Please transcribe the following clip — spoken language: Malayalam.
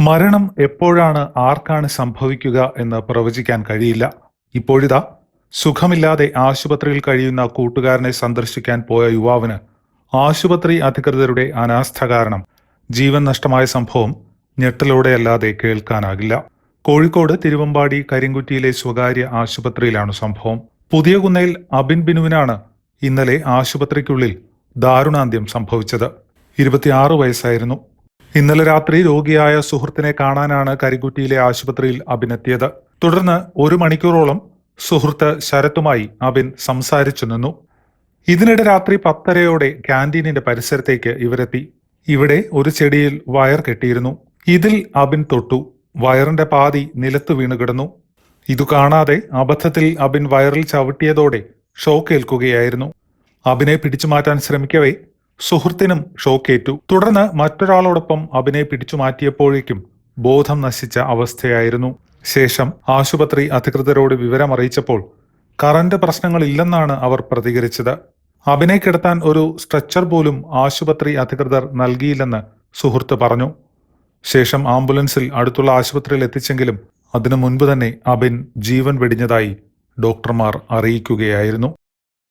മരണം എപ്പോഴാണ് ആർക്കാണ് സംഭവിക്കുക എന്ന് പ്രവചിക്കാൻ കഴിയില്ല. ഇപ്പോഴിതാ സുഖമില്ലാതെ ആശുപത്രിയിൽ കഴിയുന്ന കൂട്ടുകാരനെ സന്ദർശിക്കാൻ പോയ യുവാവിന് ആശുപത്രി അധികൃതരുടെ അനാസ്ഥ കാരണം ജീവൻ നഷ്ടമായ സംഭവം ഞെട്ടലോടെയല്ലാതെ കേൾക്കാനാകില്ല. കോഴിക്കോട് തിരുവമ്പാടി കരിങ്കുറ്റിയിലെ സ്വകാര്യ ആശുപത്രിയിലാണ് സംഭവം. പുതിയ കുന്നയിൽ അബിൻ ബിനുവിനാണ് ഇന്നലെ ആശുപത്രിക്കുള്ളിൽ ദാരുണാന്ത്യം സംഭവിച്ചത്. ഇരുപത്തിയാറ് വയസ്സായിരുന്നു. ഇന്നലെ രാത്രി രോഗിയായ സുഹൃത്തിനെ കാണാനാണ് കരിക്കുറ്റിയിലെ ആശുപത്രിയിൽ അബിനെത്തിയത് തുടർന്ന് ഒരു മണിക്കൂറോളം സുഹൃത്ത് ശരത്തുമായി അബിൻ സംസാരിച്ചു നിന്നു. ഇതിനിടെ രാത്രി പത്തരയോടെ ക്യാന്റീനിന്റെ പരിസരത്തേക്ക് ഇവരെത്തി. ഇവിടെ ഒരു ചെടിയിൽ വയർ കെട്ടിയിരുന്നു. ഇതിൽ അബിൻ തൊട്ടു. വയറിന്റെ പാതി നിലത്ത് വീണു കിടന്നു. ഇതു കാണാതെ അബദ്ധത്തിൽ അബിൻ വയറിൽ ചവിട്ടിയതോടെ ഷോക്കേൽക്കുകയായിരുന്നു. അബിനെ പിടിച്ചു മാറ്റാൻ ശ്രമിക്കവേ സുഹൃത്തിനും ഷോക്കേറ്റു. തുടർന്ന് മറ്റൊരാളോടൊപ്പം അഭിനയ പിടിച്ചു മാറ്റിയപ്പോഴേക്കും ബോധം നശിച്ച അവസ്ഥയായിരുന്നു. ശേഷം ആശുപത്രി അധികൃതരോട് വിവരമറിയിച്ചപ്പോൾ കറന്റ് പ്രശ്നങ്ങളില്ലെന്നാണ് അവർ പ്രതികരിച്ചത്. അബിനെ കിടത്താൻ ഒരു സ്ട്രെച്ചർ പോലും ആശുപത്രി അധികൃതർ നൽകിയില്ലെന്ന് സുഹൃത്ത് പറഞ്ഞു. ശേഷം ആംബുലൻസിൽ അടുത്തുള്ള ആശുപത്രിയിൽ എത്തിച്ചെങ്കിലും അതിനു മുൻപ് തന്നെ അബിൻ ജീവൻ വെടിഞ്ഞതായി ഡോക്ടർമാർ അറിയിക്കുകയായിരുന്നു.